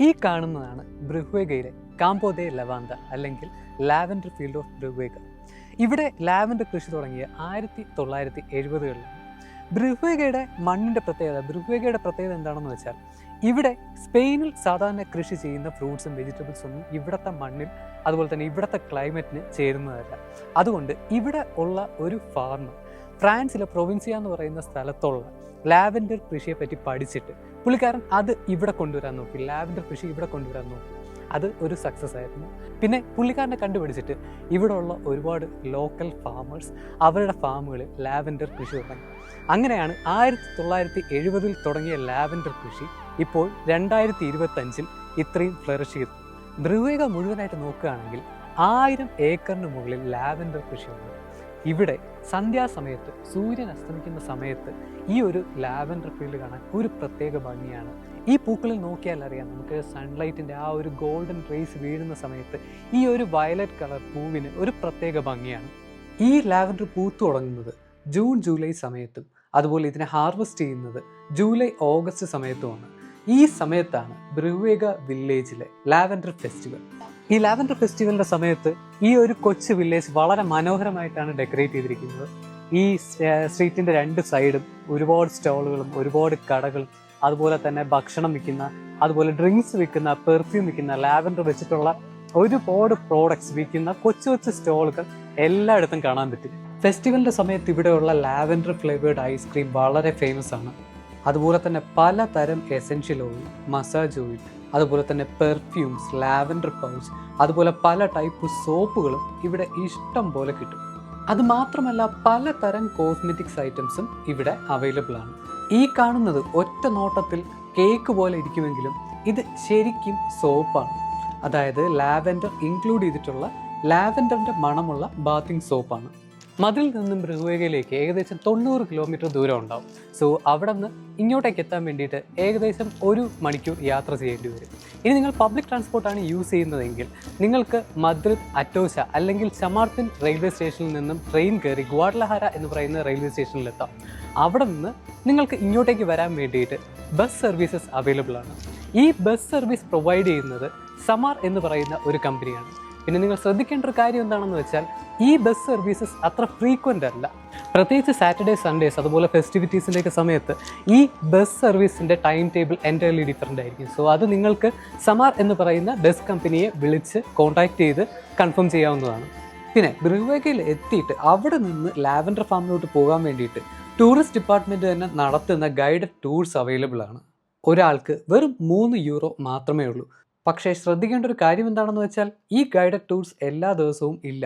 ഈ കാണുന്നതാണ് ബ്രഹ്വേഗയിലെ കാമ്പോദേ ലവാന്ത അല്ലെങ്കിൽ ലാവൻഡർ ഫീൽഡ് ഓഫ് ബ്രഹ്വേഗ. ഇവിടെ ലാവൻഡർ കൃഷി തുടങ്ങിയ ആയിരത്തി തൊള്ളായിരത്തി എഴുപതുകളിലാണ്. ബ്രഹ്വേഗയുടെ മണ്ണിന്റെ പ്രത്യേകത ബ്രഹ്വേഗയുടെ പ്രത്യേകത എന്താണെന്ന് വെച്ചാൽ ഇവിടെ സ്പെയിനിൽ സാധാരണ കൃഷി ചെയ്യുന്ന ഫ്രൂട്ട്സും വെജിറ്റബിൾസും ഒന്നും ഇവിടുത്തെ മണ്ണിൽ അതുപോലെ തന്നെ ഇവിടുത്തെ ക്ലൈമറ്റിന് ചേരുന്നതല്ല. അതുകൊണ്ട് ഇവിടെ ഉള്ള ഒരു ഫാർമർ ഫ്രാൻസിലെ പ്രൊവിൻസിയ എന്ന് പറയുന്ന സ്ഥലത്തുള്ള ലാവൻഡർ കൃഷിയെ പറ്റി പഠിച്ചിട്ട് പുള്ളിക്കാരൻ അത് ഇവിടെ കൊണ്ടുവരാൻ നോക്കി ലാവൻഡർ കൃഷി ഇവിടെ കൊണ്ടുവരാൻ നോക്കി. അത് ഒരു സക്സസ് ആയിരുന്നു. പിന്നെ പുള്ളിക്കാരനെ കണ്ടുപിടിച്ചിട്ട് ഇവിടെയുള്ള ഒരുപാട് ലോക്കൽ ഫാമേഴ്സ് അവരുടെ ഫാമുകളിൽ ലാവൻഡർ കൃഷി തുടങ്ങി. അങ്ങനെയാണ് ആയിരത്തി തൊള്ളായിരത്തി എഴുപതിൽ തുടങ്ങിയ ലാവൻഡർ കൃഷി ഇപ്പോൾ രണ്ടായിരത്തി ഇരുപത്തഞ്ചിൽ ഇത്രയും ഫ്ലറിഷ് ചെയ്തു. ധ്രുവേക മുഴുവനായിട്ട് നോക്കുകയാണെങ്കിൽ ആയിരം ഏക്കറിന് മുകളിൽ ലാവൻഡർ കൃഷിയുണ്ട്. ഇവിടെ സന്ധ്യാസമയത്ത് സൂര്യൻ അസ്തമിക്കുന്ന സമയത്ത് ഈ ഒരു ലാവൻഡർ ഫീൽഡ് കാണാൻ ഒരു പ്രത്യേക ഭംഗിയാണ്. ഈ പൂക്കളിൽ നോക്കിയാൽ അറിയാം നമുക്ക് സൺലൈറ്റിന്റെ ആ ഒരു ഗോൾഡൻ റേസ് വീഴുന്ന സമയത്ത് ഈ ഒരു വയലറ്റ് കളർ പൂവിന് ഒരു പ്രത്യേക ഭംഗിയാണ്. ഈ ലാവൻഡർ പൂത്തു തുടങ്ങുന്നത് ജൂൺ ജൂലൈ സമയത്തും അതുപോലെ ഇതിനെ ഹാർവെസ്റ്റ് ചെയ്യുന്നത് ജൂലൈ ഓഗസ്റ്റ് സമയത്തുമാണ്. ഈ സമയത്താണ് ബ്രുവേഗ വില്ലേജിലെ ലാവൻഡർ ഫെസ്റ്റിവൽ ഈ ലാവൻഡർ ഫെസ്റ്റിവലിന്റെ സമയത്ത് ഈ ഒരു കൊച്ചു വില്ലേജ് വളരെ മനോഹരമായിട്ടാണ് ഡെക്കറേറ്റ് ചെയ്തിരിക്കുന്നത്. ഈ സ്ട്രീറ്റിന്റെ രണ്ട് സൈഡും ഒരുപാട് സ്റ്റോളുകളും ഒരുപാട് കടകളും അതുപോലെ തന്നെ ഭക്ഷണം വിൽക്കുന്ന അതുപോലെ ഡ്രിങ്ക്സ് വിൽക്കുന്ന പെർഫ്യൂം വിൽക്കുന്ന ലാവൻഡർ വെച്ചിട്ടുള്ള ഒരുപാട് പ്രോഡക്ട്സ് വിൽക്കുന്ന കൊച്ചു കൊച്ചു സ്റ്റോളുകൾ എല്ലായിടത്തും കാണാൻ പറ്റും. ഫെസ്റ്റിവലിന്റെ സമയത്ത് ഇവിടെയുള്ള ലാവൻഡർ ഫ്ലേവേർഡ് ഐസ്ക്രീം വളരെ ഫേമസ് ആണ്. അതുപോലെ തന്നെ പലതരം എസെൻഷ്യൽ ഓയിൽ മസാജ് ഓയിൽ അതുപോലെ തന്നെ പെർഫ്യൂംസ് ലാവൻഡർ പൗച്ച് അതുപോലെ പല ടൈപ്പ് സോപ്പുകളും ഇവിടെ ഇഷ്ടം പോലെ കിട്ടും. അത് മാത്രമല്ല പലതരം കോസ്മെറ്റിക്സ് ഐറ്റംസും ഇവിടെ അവൈലബിൾ ആണ്. ഈ കാണുന്നത് ഒറ്റ നോട്ടത്തിൽ കേക്ക് പോലെ ഇരിക്കുമെങ്കിലും ഇത് ശരിക്കും സോപ്പാണ് അതായത് ലാവൻഡർ ഇൻക്ലൂഡ് ചെയ്തിട്ടുള്ള ലാവൻഡറിന്റെ മണമുള്ള ബാത്തിങ് സോപ്പാണ് മതിൽ നിന്നും മൃഗവേഗയിലേക്ക് ഏകദേശം തൊണ്ണൂറ് കിലോമീറ്റർ ദൂരം ഉണ്ടാവും. സോ അവിടെ നിന്ന് ഇങ്ങോട്ടേക്ക് എത്താൻ വേണ്ടിയിട്ട് ഏകദേശം ഒരു മണിക്കൂർ യാത്ര ചെയ്യേണ്ടി വരും. ഇനി നിങ്ങൾ പബ്ലിക് ട്രാൻസ്പോർട്ടാണ് യൂസ് ചെയ്യുന്നതെങ്കിൽ നിങ്ങൾക്ക് മദ്രിദ് അറ്റോശ അല്ലെങ്കിൽ ചമാർത്തിൻ റെയിൽവേ സ്റ്റേഷനിൽ നിന്നും ട്രെയിൻ കയറി ഗ്വാഡലഹാര എന്ന് പറയുന്ന റെയിൽവേ സ്റ്റേഷനിലെത്താം അവിടെ നിന്ന് നിങ്ങൾക്ക് ഇങ്ങോട്ടേക്ക് വരാൻ വേണ്ടിയിട്ട് ബസ് സർവീസസ് അവൈലബിൾ ആണ്. ഈ ബസ് സർവീസ് പ്രൊവൈഡ് ചെയ്യുന്നത് സമാർ എന്ന് പറയുന്ന ഒരു കമ്പനിയാണ് പിന്നെ നിങ്ങൾ ശ്രദ്ധിക്കേണ്ട ഒരു കാര്യം എന്താണെന്ന് വെച്ചാൽ ഈ ബസ് സർവീസസ് അത്ര ഫ്രീക്വന്റ് അല്ല. പ്രത്യേകിച്ച് സാറ്റർഡേ സൺഡേസ് അതുപോലെ ഫെസ്റ്റിവിറ്റീസിന്റെ ഒക്കെ സമയത്ത് ഈ ബസ് സർവീസിന്റെ ടൈം ടേബിൾ എന്റയർലി ഡിഫറെന്റ് ആയിരിക്കും. സോ അത് നിങ്ങൾക്ക് സമാർ എന്ന് പറയുന്ന ബസ് കമ്പനിയെ വിളിച്ച് കോൺടാക്ട് ചെയ്ത് കൺഫേം ചെയ്യാവുന്നതാണ്. പിന്നെ ബ്രിവേഗയിൽ എത്തിയിട്ട് അവിടെ നിന്ന് ലാവൻഡർ ഫാമിലോട്ട് പോകാൻ വേണ്ടിയിട്ട് ടൂറിസ്റ്റ് ഡിപ്പാർട്ട്മെന്റ് തന്നെ നടത്തുന്ന ഗൈഡഡ് ടൂർസ് അവൈലബിൾ ആണ്. ഒരാൾക്ക് വെറും മൂന്ന് യൂറോ മാത്രമേ ഉള്ളൂ. പക്ഷേ ശ്രദ്ധിക്കേണ്ട ഒരു കാര്യം എന്താണെന്ന് വെച്ചാൽ ഈ ഗൈഡഡ് ടൂർസ് എല്ലാ ദിവസവും ഇല്ല.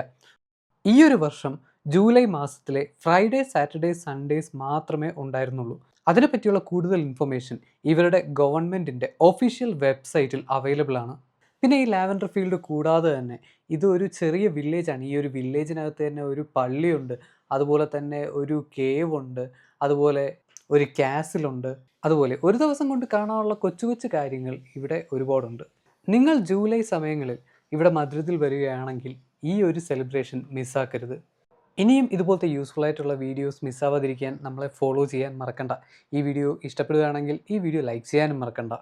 ഈ ഒരു വർഷം ജൂലൈ മാസത്തിലെ ഫ്രൈഡേ സാറ്റർഡേ സൺഡേസ് മാത്രമേ ഉണ്ടായിരുന്നുള്ളൂ. അതിനെപ്പറ്റിയുള്ള കൂടുതൽ ഇൻഫർമേഷൻ ഇവരുടെ ഗവൺമെന്റിന്റെ ഒഫീഷ്യൽ വെബ്സൈറ്റിൽ അവൈലബിൾ ആണ്. പിന്നെ ഈ ലാവൻഡർ ഫീൽഡ് കൂടാതെ തന്നെ ഇതൊരു ചെറിയ വില്ലേജാണ് ഈ ഒരു വില്ലേജിനകത്ത് തന്നെ ഒരു പള്ളിയുണ്ട്. അതുപോലെ തന്നെ ഒരു കേവ് ഉണ്ട്. അതുപോലെ ഒരു കാസിലുണ്ട് അതുപോലെ ഒരു ദിവസം കൊണ്ട് കാണാനുള്ള കൊച്ചു കൊച്ചു കാര്യങ്ങൾ ഇവിടെ ഒരുപാടുണ്ട്. നിങ്ങൾ ജൂലൈ സമയങ്ങളിൽ ഇവിടെ മദ്രിദിൽ വരികയാണെങ്കിൽ ഈ ഒരു സെലിബ്രേഷൻ മിസ്സാക്കരുത് ഇനിയും ഇതുപോലത്തെ യൂസ്ഫുൾ ആയിട്ടുള്ള വീഡിയോസ് മിസ്സാവാതിരിക്കാൻ നമ്മളെ ഫോളോ ചെയ്യാൻ മറക്കണ്ട. ഈ വീഡിയോ ഇഷ്ടപ്പെടുകയാണെങ്കിൽ ഈ വീഡിയോ ലൈക്ക് ചെയ്യാനും മറക്കണ്ട.